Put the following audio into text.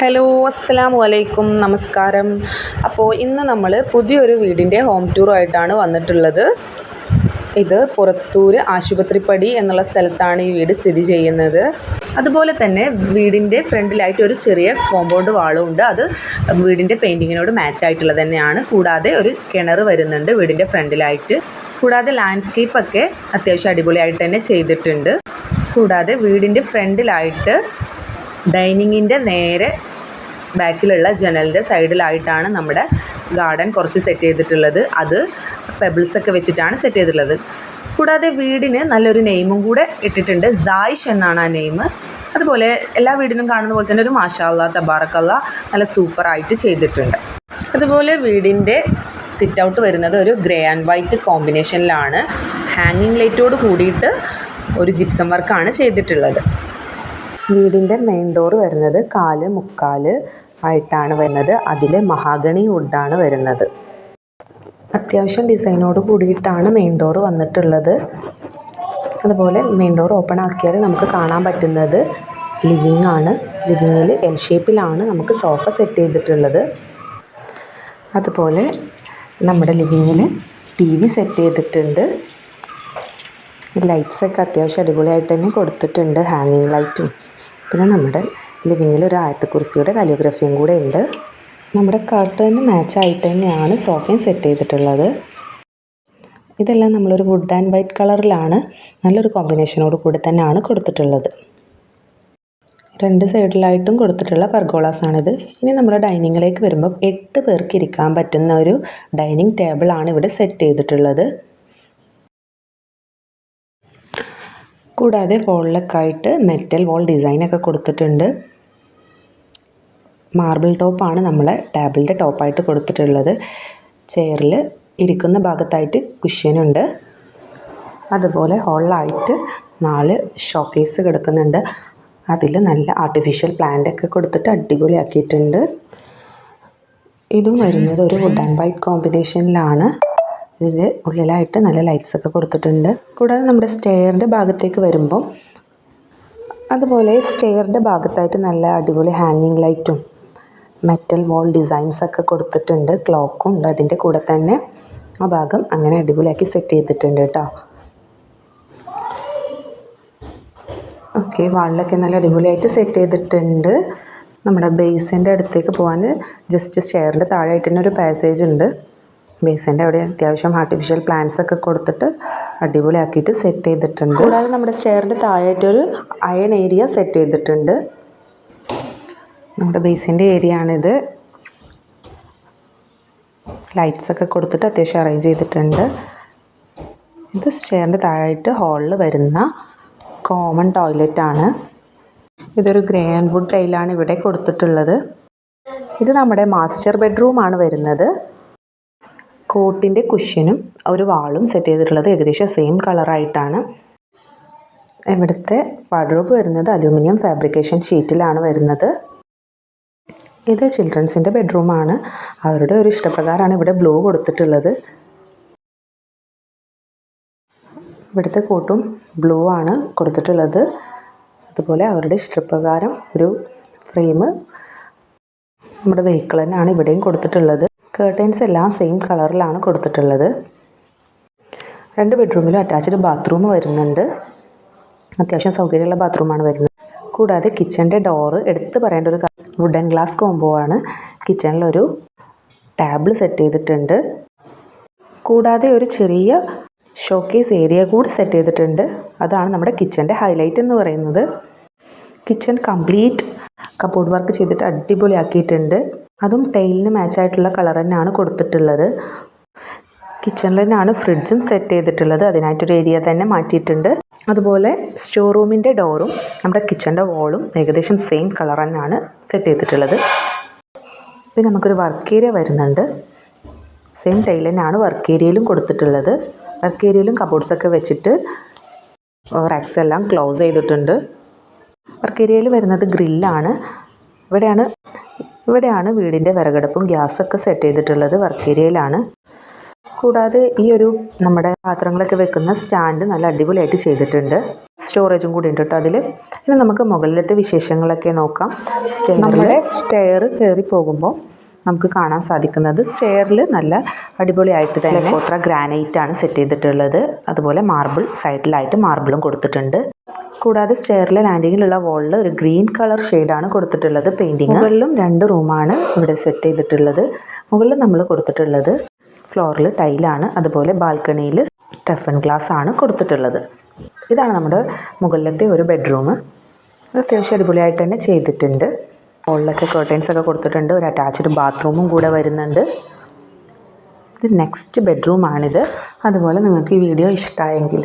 Hello അസ്സലാമു വലൈക്കും നമസ്കാരം. അപ്പോൾ ഇന്ന് നമ്മൾ പുതിയൊരു വീടിന്റെ ഹോം ടൂറായിട്ടാണ് വന്നിട്ടുള്ളത്. ഇത് പുറത്തൂര് ആശുപത്രിപ്പടി എന്നുള്ള സ്ഥലത്താണ് ഈ വീട് സ്ഥിതി ചെയ്യുന്നത്. അതുപോലെ തന്നെ വീടിന്റെ ഫ്രണ്ടിലായിട്ട് ഒരു ചെറിയ കോമ്പൗണ്ട് വാളും ഉണ്ട്. അത് വീടിന്റെ പെയിന്റിങ്ങിനോട് മാച്ച് ആയിട്ടുള്ളത് തന്നെയാണ്. കൂടാതെ ഒരു കിണർ വരുന്നുണ്ട് വീടിന്റെ ഫ്രണ്ടിലായിട്ട്. കൂടാതെ ലാൻഡ്സ്കേപ്പൊക്കെ അത്യാവശ്യം അടിപൊളിയായിട്ട് തന്നെ ചെയ്തിട്ടുണ്ട്. കൂടാതെ വീടിന്റെ ഫ്രണ്ടിലായിട്ട് ഡൈനിങ്ങിന്റെ നേരെ ബാക്കിലുള്ള ജനലിന്റെ സൈഡിലായിട്ടാണ് നമ്മുടെ ഗാർഡൻ കുറച്ച് സെറ്റ് ചെയ്തിട്ടുള്ളത്. അത് പെബിൾസൊക്കെ വെച്ചിട്ടാണ് സെറ്റ് ചെയ്തിട്ടുള്ളത്. കൂടാതെ വീടിന് നല്ലൊരു നെയിമും കൂടെ ഇട്ടിട്ടുണ്ട്. സായിഷ് എന്നാണ് ആ നെയിം. അതുപോലെ എല്ലാ വീടിനും കാണുന്ന പോലെ തന്നെ ഒരു മാഷാല്ല തബാറക്കല്ല നല്ല സൂപ്പറായിട്ട് ചെയ്തിട്ടുണ്ട്. അതുപോലെ വീടിന്റെ സിറ്റ് ഔട്ട് വരുന്നത് ഒരു ഗ്രേ ആൻഡ് വൈറ്റ് കോമ്പിനേഷനിലാണ് ഹാങ്ങിങ് ലൈറ്റോട് കൂടിയിട്ട് ഒരു ജിപ്സം വർക്കാണ് ചെയ്തിട്ടുള്ളത്. വീടിന്റെ മെയിൻ ഡോർ വരുന്നത് കാൽ മുക്കാൽ ആയിട്ടാണ് വരുന്നത്. അതിൽ മഹാഗണി വുഡാണ് വരുന്നത്. അത്യാവശ്യം ഡിസൈനോട് കൂടിയിട്ടാണ് മെയിൻ ഡോർ വന്നിട്ടുള്ളത്. അതുപോലെ മെയിൻ ഡോർ ഓപ്പൺ ആക്കിയാൽ നമുക്ക് കാണാൻ പറ്റുന്നത് ലിവിങ് ആണ്. ലിവിങ്ങിൽ എൽ ഷേപ്പിലാണ് നമുക്ക് സോഫ സെറ്റ് ചെയ്തിട്ടുള്ളത്. അതുപോലെ നമ്മുടെ ലിവിങ്ങിൽ ടി വി സെറ്റ് ചെയ്തിട്ടുണ്ട്. ലൈറ്റ്സൊക്കെ അത്യാവശ്യം അടിപൊളിയായിട്ട് തന്നെ കൊടുത്തിട്ടുണ്ട്. ഹാങ്ങിങ് ലൈറ്റും പിന്നെ നമ്മുടെ ലിവിങ്ങിൽ ഒരു ആയത്തക്കുറിസിയുടെ കാലിയോഗ്രഫിയും കൂടെ ഉണ്ട്. നമ്മുടെ കർട്ടന് മാച്ചായിട്ട് തന്നെയാണ് സോഫയും സെറ്റ് ചെയ്തിട്ടുള്ളത്. ഇതെല്ലാം നമ്മളൊരു വുഡ് ആൻഡ് വൈറ്റ് കളറിലാണ്. നല്ലൊരു കോമ്പിനേഷനോട് കൂടി തന്നെയാണ് കൊടുത്തിട്ടുള്ളത്. രണ്ട് സൈഡിലായിട്ടും കൊടുത്തിട്ടുള്ള പെർഗോളാസ് ആണിത്. ഇനി നമ്മുടെ ഡൈനിങ്ങിലേക്ക് വരുമ്പോൾ എട്ട് പേർക്ക് ഇരിക്കാൻ പറ്റുന്ന ഒരു ഡൈനിങ് ടേബിളാണ് ഇവിടെ സെറ്റ് ചെയ്തിട്ടുള്ളത്. കൂടാതെ വോളിലൊക്കെ ആയിട്ട് മെറ്റൽ വോൾ ഡിസൈനൊക്കെ കൊടുത്തിട്ടുണ്ട്. മാർബിൾ ടോപ്പാണ് നമ്മളെ ടേബിളിന്റെ ടോപ്പായിട്ട് കൊടുത്തിട്ടുള്ളത്. ചെയറിൽ ഇരിക്കുന്ന ഭാഗത്തായിട്ട് കുഷ്യനുണ്ട്. അതുപോലെ ഹോളിലായിട്ട് നാല് ഷോക്കേസ് കിടക്കുന്നുണ്ട്. അതിൽ നല്ല ആർട്ടിഫിഷ്യൽ പ്ലാന്റ് ഒക്കെ കൊടുത്തിട്ട് അടിപൊളിയാക്കിയിട്ടുണ്ട്. ഇതും വരുന്നത് ഒരു വുഡ് ആൻഡ് വൈറ്റ് കോമ്പിനേഷനിലാണ് ഇതിന്റെ ഉള്ളിലായിട്ട് നല്ല ലൈറ്റ്സ് ഒക്കെ കൊടുത്തിട്ടുണ്ട്. കൂടാതെ നമ്മുടെ സ്റ്റെയറിന്റെ ഭാഗത്തേക്ക് വരുമ്പം അതുപോലെ സ്റ്റെയറിന്റെ ഭാഗത്തായിട്ട് നല്ല അടിപൊളി ഹാങ്ങിങ് ലൈറ്റും മെറ്റൽ വാൾ ഡിസൈൻസ് ഒക്കെ കൊടുത്തിട്ടുണ്ട്. ക്ലോക്കും ഉണ്ട് അതിന്റെ കൂടെ തന്നെ. ആ ഭാഗം അങ്ങനെ അടിപൊളിയാക്കി സെറ്റ് ചെയ്തിട്ടുണ്ട് കേട്ടോ. ഓക്കെ വാളിലൊക്കെ നല്ല അടിപൊളിയായിട്ട് സെറ്റ് ചെയ്തിട്ടുണ്ട്. നമ്മുടെ ബേസിന്റെ അടുത്തേക്ക് പോകാൻ ജസ്റ്റ് സ്റ്റെയറിന്റെ താഴെയായിട്ട് തന്നെ ഒരു പാസേജ് ഉണ്ട്. ബേസിന്റെ അവിടെ അത്യാവശ്യം ആർട്ടിഫിഷ്യൽ പ്ലാന്റ്സ് ഒക്കെ കൊടുത്തിട്ട് അടിപൊളിയാക്കിയിട്ട് സെറ്റ് ചെയ്തിട്ടുണ്ട്. കൂടാതെ നമ്മുടെ സ്റ്റെയറിന്റെ താഴെയായിട്ടൊരു അയൺ ഏരിയ സെറ്റ് ചെയ്തിട്ടുണ്ട്. നമ്മുടെ ബേസിന്റെ ഏരിയ ആണിത്. ലൈറ്റ്സ് ഒക്കെ കൊടുത്തിട്ട് അത്യാവശ്യം അറേഞ്ച് ചെയ്തിട്ടുണ്ട്. ഇത് സ്റ്റെയറിന്റെ താഴായിട്ട് ഹാളിൽ വരുന്ന കോമൺ ടോയ്ലറ്റ് ആണ്. ഇതൊരു ഗ്രേ ആൻഡ് വുഡ് ടൈലാണ് ഇവിടെ കൊടുത്തിട്ടുള്ളത്. ഇത് നമ്മുടെ മാസ്റ്റർ ബെഡ്റൂമാണ് വരുന്നത്. കോട്ടിന്റെ കുഷ്യനും ഒരു വാളും സെറ്റ് ചെയ്തിട്ടുള്ളത് ഏകദേശം സെയിം കളറായിട്ടാണ് ഇവിടുത്തെ വാർഡ്രോബ് വരുന്നത് അലൂമിനിയം ഫാബ്രിക്കേഷൻ ഷീറ്റിലാണ് വരുന്നത്. ഇത് ചിൽഡ്രൻസിന്റെ ബെഡ്റൂമാണ് അവരുടെ ഒരു ഇഷ്ടപ്രകാരമാണ് ഇവിടെ ബ്ലൂ കൊടുത്തിട്ടുള്ളത്. ഇവിടുത്തെ കോട്ടും ബ്ലൂ ആണ് കൊടുത്തിട്ടുള്ളത്. അതുപോലെ അവരുടെ ഇഷ്ടപ്രകാരം ഒരു ഫ്രെയിം നമ്മുടെ വെഹിക്കിൾ തന്നെയാണ് ഇവിടെയും കൊടുത്തിട്ടുള്ളത്. കേർട്ടൻസ് എല്ലാം സെയിം കളറിലാണ് കൊടുത്തിട്ടുള്ളത്. രണ്ട് ബെഡ്റൂമിലും അറ്റാച്ച്ഡ് ബാത്റൂം വരുന്നുണ്ട്. അത്യാവശ്യം സൗകര്യമുള്ള ബാത്റൂമാണ് വരുന്നത്. കൂടാതെ കിച്ചന്റെ ഡോറ് എടുത്തു പറയേണ്ട ഒരു വുഡൻ ഗ്ലാസ് കോംബോ ആണ് കിച്ചണിലൊരു ടാബിൾ സെറ്റ് ചെയ്തിട്ടുണ്ട്. കൂടാതെ ഒരു ചെറിയ ഷോക്കേസ് ഏരിയ കൂടി സെറ്റ് ചെയ്തിട്ടുണ്ട്. അതാണ് നമ്മുടെ കിച്ചന്റെ ഹൈലൈറ്റ് എന്ന് പറയുന്നത്. കിച്ചൺ കംപ്ലീറ്റ് കബോർഡ് വർക്ക് ചെയ്തിട്ട് അടിപൊളിയാക്കിയിട്ടുണ്ട്. അതും ടൈലിന് മാച്ചായിട്ടുള്ള കളർ തന്നെയാണ് കൊടുത്തിട്ടുള്ളത്. കിച്ചണിൽ തന്നെയാണ് ഫ്രിഡ്ജും സെറ്റ് ചെയ്തിട്ടുള്ളത്. അതിനായിട്ടൊരു ഏരിയ തന്നെ മാറ്റിയിട്ടുണ്ട്. അതുപോലെ സ്റ്റോർ റൂമിന്റെ ഡോറും നമ്മുടെ കിച്ചന്റെ വോളും ഏകദേശം സെയിം കളർ തന്നെയാണ് സെറ്റ് ചെയ്തിട്ടുള്ളത്. പിന്നെ നമുക്കൊരു വർക്ക് ഏരിയ വരുന്നുണ്ട്. സെയിം ടൈൽ തന്നെയാണ് വർക്ക് ഏരിയയിലും കൊടുത്തിട്ടുള്ളത്. വർക്ക് ഏരിയയിലും കബോർഡ്സൊക്കെ വെച്ചിട്ട് റാക്സ് എല്ലാം ക്ലോസ് ചെയ്തിട്ടുണ്ട്. വർക്ക് ഏരിയയിൽ വരുന്നത് ഗ്രില്ലാണ് ഇവിടെയാണ് ഇവിടെയാണ് വീടിന്റെ വിറകടുപ്പും ഗ്യാസൊക്കെ സെറ്റ് ചെയ്തിട്ടുള്ളത് വർക്ക് ഏരിയയിലാണ് കൂടാതെ ഈ ഒരു നമ്മുടെ പാത്രങ്ങളൊക്കെ വെക്കുന്ന സ്റ്റാൻഡ് നല്ല അടിപൊളിയായിട്ട് ചെയ്തിട്ടുണ്ട്. സ്റ്റോറേജും കൂടി ഉണ്ട് കേട്ടോ അതിൽ ഇനി നമുക്ക് മുകളിലത്തെ വിശേഷങ്ങളൊക്കെ നോക്കാം. നമ്മുടെ സ്റ്റെയർ കയറി പോകുമ്പോൾ നമുക്ക് കാണാൻ സാധിക്കുന്നത് സ്റ്റെയറിൽ നല്ല അടിപൊളിയായിട്ട് തന്നെ കോത്ര ഗ്രാനൈറ്റ് ആണ് സെറ്റ് ചെയ്തിട്ടുള്ളത്. അതുപോലെ മാർബിൾ സൈഡിലായിട്ട് മാർബിളും കൊടുത്തിട്ടുണ്ട്. കൂടാതെ സ്റ്റെയറിലെ ലാൻഡിങ്ങിലുള്ള വാളിൽ ഒരു ഗ്രീൻ കളർ ഷെയ്ഡാണ് കൊടുത്തിട്ടുള്ളത് പെയിന്റിങ് മുകളിലും രണ്ട് റൂമാണ് ഇവിടെ സെറ്റ് ചെയ്തിട്ടുള്ളത്. മുകളിൽ നമ്മൾ കൊടുത്തിട്ടുള്ളത് ഫ്ലോറിൽ ടൈലാണ് അതുപോലെ ബാൽക്കണിയിൽ ടഫൻ ഗ്ലാസ് ആണ് കൊടുത്തിട്ടുള്ളത്. ഇതാണ് നമ്മുടെ മുകളിലത്തെ ഒരു ബെഡ്റൂം അത്യാവശ്യം അടിപൊളിയായിട്ട് തന്നെ ചെയ്തിട്ടുണ്ട്. ഹോളിലൊക്കെ കർട്ടൻസ് ഒക്കെ കൊടുത്തിട്ടുണ്ട്. ഒരു അറ്റാച്ച്ഡ് ബാത്റൂമും കൂടെ വരുന്നുണ്ട്. ഇത് നെക്സ്റ്റ് ബെഡ്റൂമാണിത് അതുപോലെ നിങ്ങൾക്ക് ഈ വീഡിയോ ഇഷ്ടമായെങ്കിൽ